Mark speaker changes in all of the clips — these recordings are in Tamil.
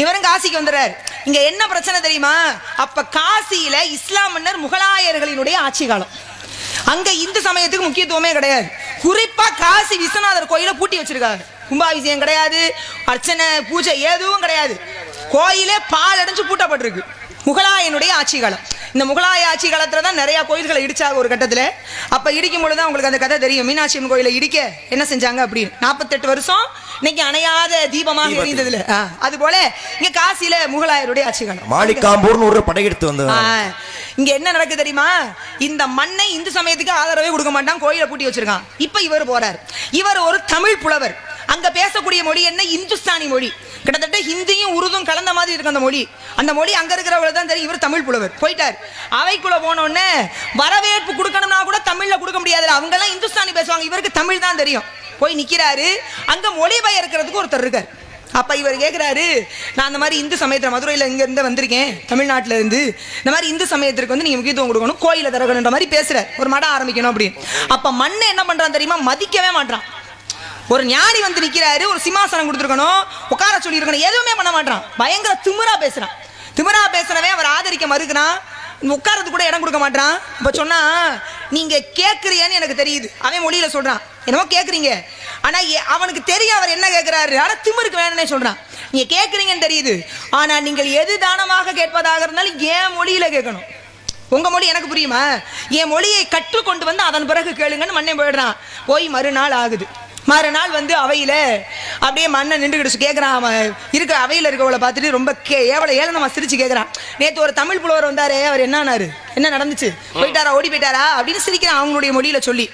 Speaker 1: இவரும் காசிக்கு வந்துடுறாரு இங்க என்ன பிரச்சனை தெரியுமா? அப்ப காசியில இஸ்லாம் மன்னர் முகலாயர்களினுடைய ஆட்சி காலம். அங்க இந்து சமயத்துக்கு முக்கியத்துவமே கிடையாது. குறிப்பா காசி விஸ்வநாதர் கோயில பூட்டி வச்சிருக்காங்க கும்பாபிஷேகம் கிடையாது அர்ச்சனை பூஜை எதுவும் கிடையாது. கோயிலே பால் அடைஞ்சு பூட்டப்பட்டிருக்கு. முகலாயனுடைய ஆட்சி காலம். இந்த முகலாய ஆட்சி காலத்துல தான் நிறைய கோயில்களை இடிச்சாங்க ஒரு கட்டத்துல. அப்ப இடிக்கும் பொழுது தான் உங்களுக்கு அந்த கதை தெரியும். மீனாட்சி அம்மன் கோயிலை இடிக்க என்ன செஞ்சாங்க அப்படின்னு. நாற்பத்தெட்டு வருஷம் இன்னைக்கு அணையாத தீபமாக எரிந்ததுல. அது போல இங்க காசியில முகலாயருடைய ஆட்சி காலம்.
Speaker 2: மாலிகாம்பூர்னு ஒரு படையெடுத்து வந்தது
Speaker 1: இங்க என்ன நடக்கு தெரியுமா? இந்த மண்ணை இந்து சமயத்துக்கு ஆதரவே கொடுக்க மாட்டான் கோயிலை பூட்டி வச்சிருக்கான். இப்ப இவர் போறார். இவர் ஒரு தமிழ் புலவர். அங்க பேசக்கூடிய மொழி என்ன? இந்துஸ்தானி மொழி. கிட்டத்தட்ட ஹிந்தியும் உருதும் கலந்த மாதிரி இருக்கு அந்த மொழி. அந்த மொழி அங்க இருக்கிறவங்க தான் தெரியும். இவர் தமிழ் புலவர். போயிட்டார். அவைக்குள்ள போனோடனே வரவேற்பு கொடுக்கணும்னா கூட தமிழ்ல கொடுக்க முடியாது அவங்க எல்லாம் இந்துஸ்தானி பேசுவாங்க. இவருக்கு தமிழ் தான் தெரியும். போய் நிக்கிறாரு. அங்க மொழிபெயர்க்கிறதுக்கு ஒருத்தர் இருக்கார். அப்ப இவர் கேட்குறாரு நான் அந்த மாதிரி இந்து சமயத்துல மதுரையில இங்க இருந்து வந்திருக்கேன். தமிழ்நாட்டுல இருந்து இந்த மாதிரி இந்து சமயத்திற்கு வந்து நீங்க முக்கியத்துவம் கொடுக்கணும். கோயில திறக்கணுன்ற மாதிரி பேசுறாரு. ஒரு மடம் ஆரம்பிக்கணும் அப்படின்னு. அப்ப மண்ணை என்ன பண்றான் தெரியுமா? மதிக்கவே மாட்டான் ஒரு ஞானி வந்து நிற்கிறாரு ஒரு சிம்மாசனம் கொடுத்துருக்கணும் உட்கார சொல்லியிருக்கணும் எதுவுமே பண்ண மாட்டான். பயங்கர திமிரா பேசுகிறான் திமிரா பேசுகிறவன் அவர் ஆதரிக்க மறுக்கிறான் உட்காரது கூட இடம் கொடுக்க மாட்டான். இப்போ சொன்னா நீங்கள் கேக்குறீங்கன்னு எனக்கு தெரியுது. அவன் மொழியில் சொல்கிறான் என்னமோ கேட்குறீங்க ஆனால் அவனுக்கு தெரியும் அவர் என்ன கேட்குறாரு ஆனால் திமிருக்கு வேணும்னே சொல்கிறான் நீங்கள் கேட்குறீங்கன்னு தெரியுது. ஆனால் நீங்கள் எது தானமாக கேட்பதாக இருந்தாலும் என் மொழியில் கேட்கணும். உங்கள் மொழி எனக்கு புரியுமா? என் மொழியை கற்றுக்கொண்டு வந்து அதன் பிறகு கேளுங்கன்னு மண்ணை போயிடுறான். போய் மறுநாள் ஆகுது. மறுநாள் வந்து அவையில் அப்படியே மண்ணை நின்றுக்கிட்டு கேட்குறான் அவன். இருக்கிற அவையில் இருக்கவளை பார்த்துட்டு ரொம்ப கே ஏவலை நம்ம சிரிச்சு கேட்குறான் நேற்று ஒரு தமிழ் புலவர் வந்தாரே அவர் என்னானாரு என்ன நடந்துச்சு? போயிட்டாரா ஓடி போயிட்டாரா? அப்படின்னு சிரிக்கிறான் அவங்களுடைய மொழியில் சொல்லி.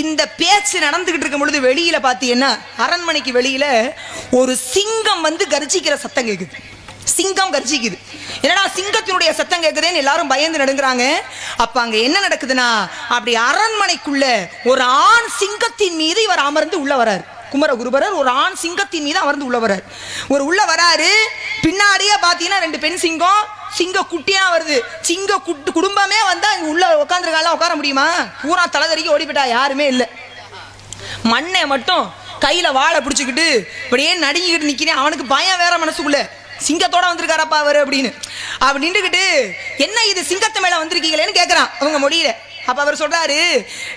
Speaker 1: இந்த பேச்சு நடந்துக்கிட்டு இருக்கும் பொழுது வெளியில் பார்த்தீங்கன்னா அரண்மனைக்கு வெளியில் ஒரு சிங்கம் வந்து கர்ஜிக்கிற சத்தம் கேட்குது சிங்கம் கர்ஜிக்குது. என்னடா சிங்கத்தினுடைய சத்தம் கேட்குதேன்னு எல்லாரும் பயந்து நடுங்குறாங்க. அப்ப அங்க என்ன நடக்குதுன்னா அப்படி அரண்மனைக்குள்ள ஒரு ஆண் சிங்கத்தின் மீது இவர் அமர்ந்து உள்ள வராரு. குமர குருபரர் ஒரு ஆண் சிங்கத்தின் மீது அமர்ந்து உள்ள வரார். ஒரு உள்ள வராரு பின்னாடியே பாத்தீங்கன்னா ரெண்டு பெண் சிங்கம் சிங்க குட்டியா வருது. சிங்க குட்டு குடும்பமே வந்தா இங்க உள்ள உட்காந்துருக்கால உட்கார முடியுமா? பூரா தலைதறிக்கு ஓடி போயிட்டா யாருமே இல்லை. மண்ணை மட்டும் கையில வாழை பிடிச்சிக்கிட்டு இப்படியே நடுங்கிக்கிட்டு நிக்கிறேன் அவனுக்கு பயம் வேற மனசுக்குள்ள. சிங்கத்தோட வந்திருக்காரப்பா அவர் அப்படின்னு. அவர் நின்றுக்கிட்டு என்ன இது சிங்கத்து மேலே வந்திருக்கீங்களேன்னு கேட்குறான் அவங்க முடியல அப்போ அவர் சொல்றாரு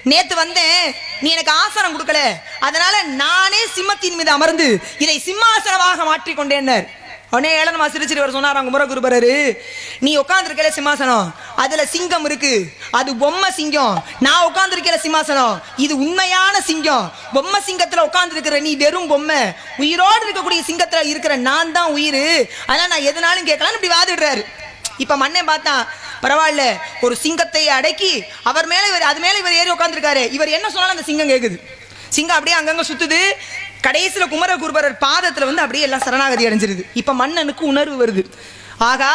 Speaker 1: நேற்று வந்தேன் நீ எனக்கு ஆசனம் கொடுக்கல. அதனால நானே சிம்மத்தின் மீது அமர்ந்து இதை சிம்மாசனமாக மாற்றிக்கொண்டேன்னார். உடனே ஏளனமா சிரிச்சிட்டு வர சொன்னார் அவங்க முரகுருபரரு நீ உட்காந்துருக்கல சிம்மாசனம். அதுல சிங்கம் இருக்கு. அது பொம்மை சிங்கம். நான் உட்காந்துருக்கல சிம்மாசனம். இது உண்மையான சிங்கம். பொம்மை சிங்கத்துல உட்காந்துருக்கிற நீ வெறும் பொம்மை. உயிரோடு இருக்கக்கூடிய சிங்கத்துல இருக்கிற நான் தான் உயிர். அதனால நான் எதுனாலும் கேட்கலாம்னு இப்படி வாதிடுறாரு. இப்ப மண்ணே பார்த்தான் பரவாயில்ல. ஒரு சிங்கத்தை அடக்கி அவர் மேல இவர் அது மேல இவர் ஏறி உட்காந்துருக்காரு இவர் என்ன சொன்னாலும் அந்த சிங்கம் கேட்குது சிங்கம் அப்படியே அங்கங்க சுத்துது. கடைசியில் குமர பாதத்தில் வந்து அப்படியே எல்லாம் சரணாகதி அடைஞ்சிருது. இப்போ மன்னனுக்கு உணர்வு வருது. ஆகா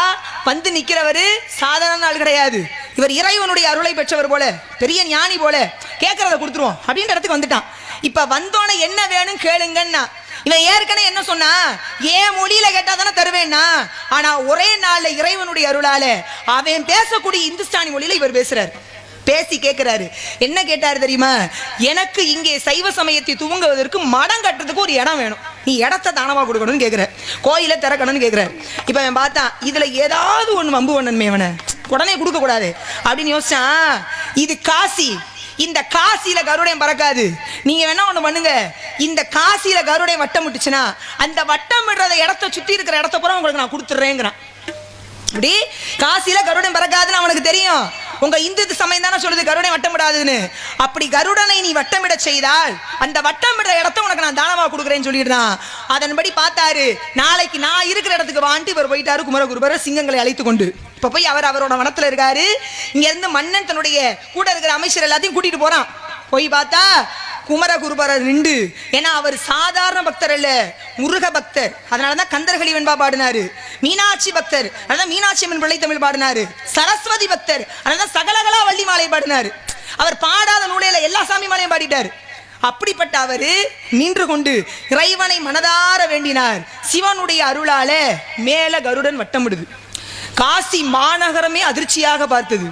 Speaker 1: வந்து நிற்கிறவர் சாதாரண நாள் கிடையாது. இவர் இறைவனுடைய அருளை பெற்றவர் போல பெரிய ஞானி போல கேட்கறத கொடுத்துருவோம். அப்படின்ற இடத்துக்கு வந்துட்டான். இப்போ வந்தோன்னே என்ன வேணும் கேளுங்கன்னா இவன் ஏற்கனவே என்ன சொன்னா ஏன் மொழியில கேட்டா தானே தருவேன்னா? ஆனா ஒரே நாள்ல இறைவனுடைய அருளால அவன் பேசக்கூடிய இந்துஸ்தானி மொழியில இவர் பேசுறாரு. பேசி கேட்கிறாரு என்ன கேட்டாரு தெரியுமா? எனக்கு இங்கே சைவ சமயத்தை துவங்குவதற்கு மடம் கட்டுறதுக்கு ஒரு இடம் வேணும். நீ இடத்த தானமா கொடுக்கணும்னு கேட்கிற கோயிலை திறக்கணும்னு கேட்கிறாரு இப்ப அவன் பார்த்தான் இதுல ஏதாவது ஒண்ணு வம்பு பண்ணணுமே அவனை. உடனே கொடுக்க கூடாது. அப்படின்னு யோசிச்சான். இது காசி. இந்த காசியில கருடையம் பறக்காது. நீங்க வேணா ஒண்ணு பண்ணுங்க. இந்த காசியில கருடையும் வட்டம் விட்டுச்சுன்னா அந்த வட்டம் விடுறத இடத்த சுற்றி இருக்கிற இடத்த பூரா உங்களுக்கு நான் கொடுத்துட்றேங்கிறான் இப்படி காசியில கருடையும் பறக்காதுன்னு அவனுக்கு தெரியும். உங்க இந்து சமயம் தானே சொல்லுது கருடை வட்டம் விடாதுன்னு அப்படி கருடனை நீ வட்டமிட செய்தால் அந்த வட்டமிட இடத்த உனக்கு நான் தானமா கொடுக்குறேன்னு சொல்லிடுறான் அதன்படி பார்த்தாரு நாளைக்கு நான் இருக்கிற இடத்துக்கு வான்ட்டு இவர் போயிட்டாரு குமரகுருபர சிங்கங்களை அழைத்து கொண்டு. இப்ப போய் அவர் அவரோட வனத்துல இருக்காரு. இங்க இருந்து மன்னன் தன்னுடைய கூட இருக்கிற அமைச்சர் எல்லாத்தையும் கூட்டிட்டு போறான். போய் பார்த்தா குமரகுருபரர் நின்று. ஏன்னா அவர் சாதாரண பக்தர் அல்ல முருக பக்தர் அதனாலதான் கந்தர்களி வெண்பா பாடினாரு. மீனாட்சி பக்தர். அதனால மீனாட்சி அம்மன் பிள்ளை தமிழ் பாடினாரு. சரஸ்வதி பக்தர். அதனால சகலகலா வள்ளி மாலை பாடினாரு. அவர் பாடாத நூலையில எல்லா சாமி மாலையும் பாடிட்டாரு. அப்படிப்பட்ட அவரு நின்று கொண்டு இறைவனை மனதார வேண்டினார். சிவனுடைய அருளால மேல கருடன் வட்டமிடுது காசி மாநகரமே அதிர்ச்சியாக பார்த்தது.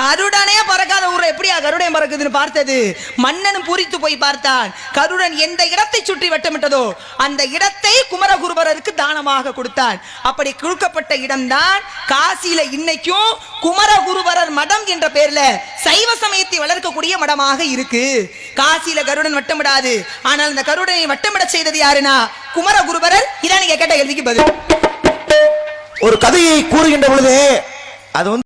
Speaker 1: கருடனே பறக்காத ஊர்ல எப்படியா கருடன் பறக்குதுன்னு பார்த்தது? மன்னனும் பூரித்து போய் பார்த்தான். கருடன் எந்த இடத்தை சுற்றி வட்டமிட்டதோ அந்த இடத்தை குமரகுருபரருக்கு தானமாக கொடுத்தான். அப்படி கொடுக்கப்பட்ட இடம்தான் காசியில இன்னைக்கும் குமரகுருபரர் மடம் என்ற பேர்ல சைவ சமயத்தை வளர்க்கக்கூடிய மடமாக இருக்கு. காசியில கருடன் வட்டமிடாது. ஆனால் அந்த கருடனை வட்டமிட செய்தது யாருன்னா குமரகுருபரர். இதான் நீங்க கேட்ட கேள்விக்கு பதில்.
Speaker 2: ஒரு கதையை கூறுகின்ற பொழுது அது வந்து